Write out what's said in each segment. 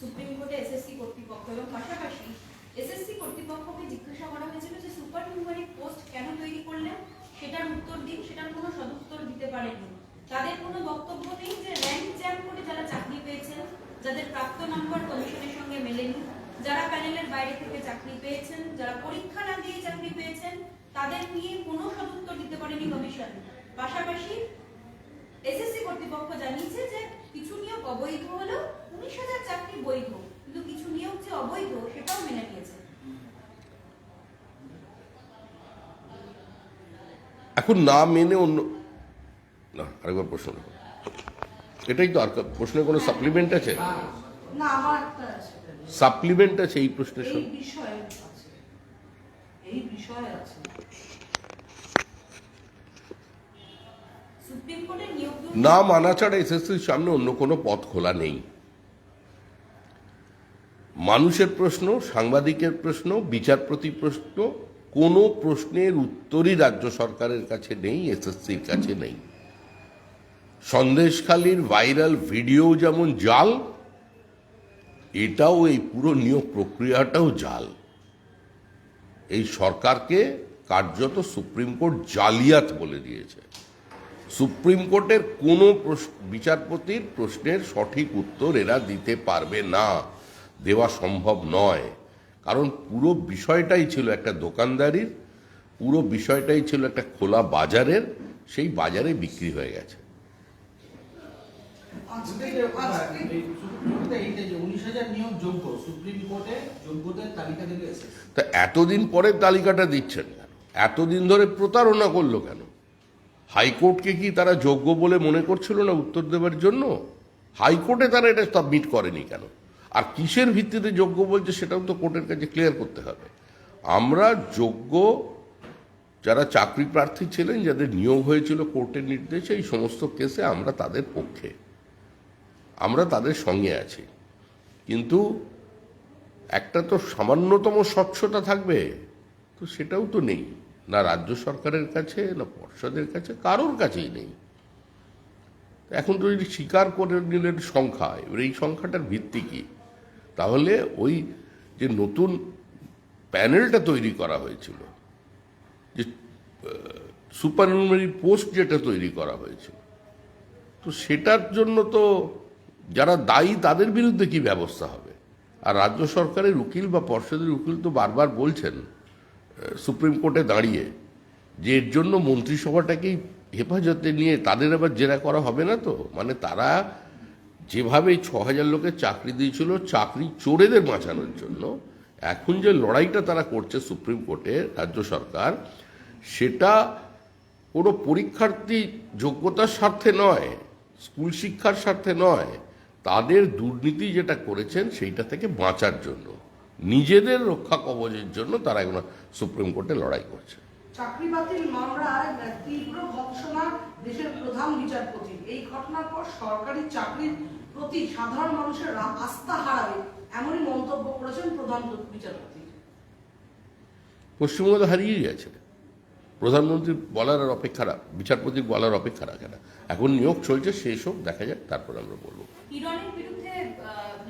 Supreme কোর্টে SSC কর্তৃপক্ষ এবং পাশাপাশি এসএসসি কর্তৃপক্ষকে জিজ্ঞাসা করা হয়েছিল যে সুপার নিউমারিক পোস্ট কেন তৈরি করলেন? সেটার উত্তর দিন, সেটার কোনো সদুত্তর দিতে পারেননি। তাদের কোনো বক্তব্য নেই যে র্যাঙ্ক জ্যাম করে যারা চাকরি পেয়েছেন, যাদের প্রাপ্ত নম্বর কমিশনের সঙ্গে মেলেনি, যারা প্যানেলের বাইরে থেকে চাকরি পেয়েছেন, যারা পরীক্ষা না দিয়ে চাকরি পেয়েছেন, তাদের নিয়ে কোনো সদুত্তর দিতে পারেনি কমিশন। পাশাপাশি এসএসসি কর্তৃপক্ষ জানিয়েছে যে কিছু নিয়োগ অবৈধ হলেও উনিশ হাজার চাকরি বৈধ কিন্তু কিছু নিয়োগ যে অবৈধ সেটাও মেনে নিয়েছে। এখন না মেনে অন্য না আরেকবার প্রশ্ন করো। এটাই তো আর কা- প্রশ্নে কোনো সাপ্লিমেন্ট আছে? না আমার একটা সাপ্লিমেন্ট আছে এই প্রশ্নের এই সঙ্গে? বিষয়ে আছে। এই বিষয়ে আছে। না মানা ছাড়া এসএসসির সামনে অন্য কোনো পথ খোলা নেই। মানুষের প্রশ্ন, সাংবাদিকের প্রশ্ন, বিচারপতি প্রশ্ন, কোনো প্রশ্নের উত্তরই রাজ্য সরকারের কাছে নেই, এসএসসির কাছে নেই। সন্দেশখালীর ভাইরাল ভিডিও যেমন জাল, এটাও এই পুরো নিয়োগ প্রক্রিয়াটাও জাল। এই সরকারকে কার্যত সুপ্রিম কোর্ট জালিয়াত বলে দিয়েছে। সুপ্রিম কোর্টের কোনো বিচারপতির প্রশ্নের সঠিক উত্তর এরা দিতে পারবে না। দেওয়া সম্ভব নয়। কারণ পুরো বিষয়টাই ছিল একটা দোকানদারির পুরো বিষয়টাই ছিল একটা খোলা বাজারের সেই বাজারে বিক্রি হয়ে গেছে। তা এতদিন পরে তালিকাটা দিচ্ছেন কেন? এতদিন ধরে প্রতারণা করল কেন? হাইকোর্টকে কি তারা যোগ্য বলে মনে করছিল না উত্তর দেওয়ার জন্য? হাইকোর্টে তারা এটা সাবমিট করেনি কেন? আর কিসের ভিত্তিতে যোগ্য বলছে সেটাও তো কোর্টের কাছে ক্লিয়ার করতে হবে। আমরা যোগ্য যারা চাকরি প্রার্থী ছিলেন, যাদের নিয়োগ হয়েছিল কোর্টের নির্দেশে, এই সমস্ত কেসে আমরা তাদের পক্ষে, আমরা তাদের সঙ্গে আছি। কিন্তু একটা তো সামান্যতম স্বচ্ছতা থাকবে, তো সেটাও তো নেই। না রাজ্য সরকারের কাছে, না পর্ষদের কাছে, কারোর কাছেই নেই। এখন তো যদি স্বীকার করে নিলেন সংখ্যা, এবার এই সংখ্যাটার ভিত্তি কি? তাহলে ওই যে নতুন প্যানেলটা তৈরি করা হয়েছিল, যে সুপারনুমারি পোস্ট যেটা তৈরি করা হয়েছিল, তো সেটার জন্য তো যারা দায়ী তাদের বিরুদ্ধে কি ব্যবস্থা হবে? আর রাজ্য সরকারের উকিল বা পর্ষদের উকিল তো বারবার বলছেন সুপ্রিম কোর্টে দাঁড়িয়ে, যে এর জন্য মন্ত্রিসভাটাকেই হেফাজতে নিয়ে তাদের আবার জেরা করা হবে না তো? মানে তারা যেভাবে ছ হাজার লোকের চাকরি দিয়েছিল, চাকরি চোরেদের বাঁচানোর জন্য, এখন যে লড়াইটা তারা করছে সুপ্রিম কোর্টে, রাজ্য সরকার, সেটা কোনো পরীক্ষার্থী যোগ্যতার স্বার্থে নয়, স্কুল শিক্ষার স্বার্থে নয়, তাদের দুর্নীতি যেটা করেছেন সেইটা থেকে বাঁচার জন্য। নিজেদের রক্ষা কবচের জন্য তারা এখন সুপ্রিম কোর্টে লড়াই করছে। চাকরি বাতিল দেশের প্রধান বিচারপতি। এই ঘটনার পর সরকারি চাকরির প্রতি সাধারণ মানুষের আস্থা হারাবে এমনই মন্তব্য করেছেন প্রধান বিচারপতি। পশ্চিমবঙ্গ তো হারিয়ে গেছে প্রধানমন্ত্রী বলার আর অপেক্ষা রাখ বিচারপতির বলার অপেক্ষা রাখে না। এখন নিয়োগ চলছে শেষ হোক দেখা যাক তারপর আমরা বলব। হিরণের বিরুদ্ধে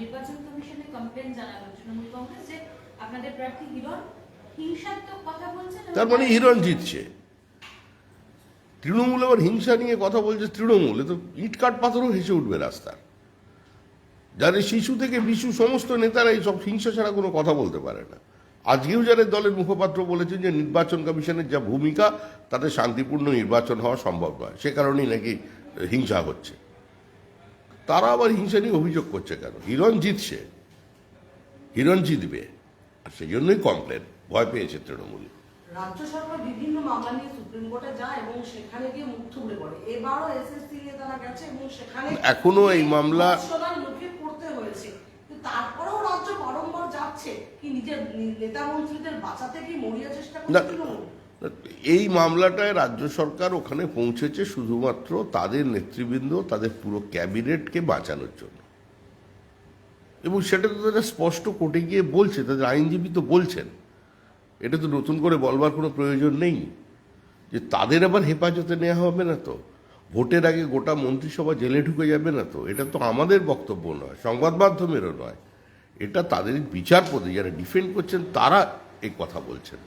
নির্বাচন কমিশনে কমপ্লেন জানালো তৃণমূল কংগ্রেস যে আপনাদের প্রার্থী হিরণ হিংসাত্মক কথা বলছেন তার মানে হিরণ জিতছে। তৃণমূল আবার হিংসা নিয়ে কথা বলছে তৃণমূল। এ তো ইট কাঠ পাথরও হেসে উঠবে রাস্তার। যাদের শিশু থেকে বিশু সমস্ত নেতারা এই সব হিংসা ছাড়া কোনো কথা বলতে পারে না। আজকেও যাদের দলের মুখপাত্র বলেছেন যে নির্বাচন কমিশনের যা ভূমিকা তাতে শান্তিপূর্ণ নির্বাচন হওয়া সম্ভব নয়। সে কারণেই নাকি হিংসা হচ্ছে। তারা আবার হিংসা নিয়ে অভিযোগ করছে কেন? হিরণ জিতছে হিরণ জিতবে আর সেই জন্যই কমপ্লেন ভয় পেয়েছে তৃণমূল। রাজ্য সরকার বিভিন্ন মামলা নিয়ে সুপ্রিম কোর্টে যায় এবং সেখানে গিয়ে মুখ থুবড়ে পড়ে। এবারও এসএসসি নিয়ে তারা গেছে এবং সেখানে এখনও এই মামলা- হয়েছে তারপরেও রাজ্য বারংবার যাচ্ছে কি নিজের নেতা মন্ত্রীদের বাঁচাতে কি মরিয়া চেষ্টা করছে এই মামলাটায় রাজ্য সরকার ওখানে পৌঁছেছে শুধুমাত্র তাদের নেতৃবৃন্দ তাদের পুরো ক্যাবিনেটকে বাঁচানোর জন্য। এবং সেটা তো তারা স্পষ্ট কোর্টে গিয়ে বলছে তাদের আইনজীবী তো বলছেন। এটা তো নতুন করে বলবার কোনো প্রয়োজন নেই। যে তাদের আবার হেফাজতে নেওয়া হবে না তো? ভোটের আগে গোটা মন্ত্রিসভা জেলে ঢুকে যাবে না তো? এটা তো আমাদের বক্তব্য নয়, সংবাদ মাধ্যমেরও নয়। এটা তাদের বিচারপতি যারা ডিফেন্ড করছেন, তারা এই কথা বলছেন।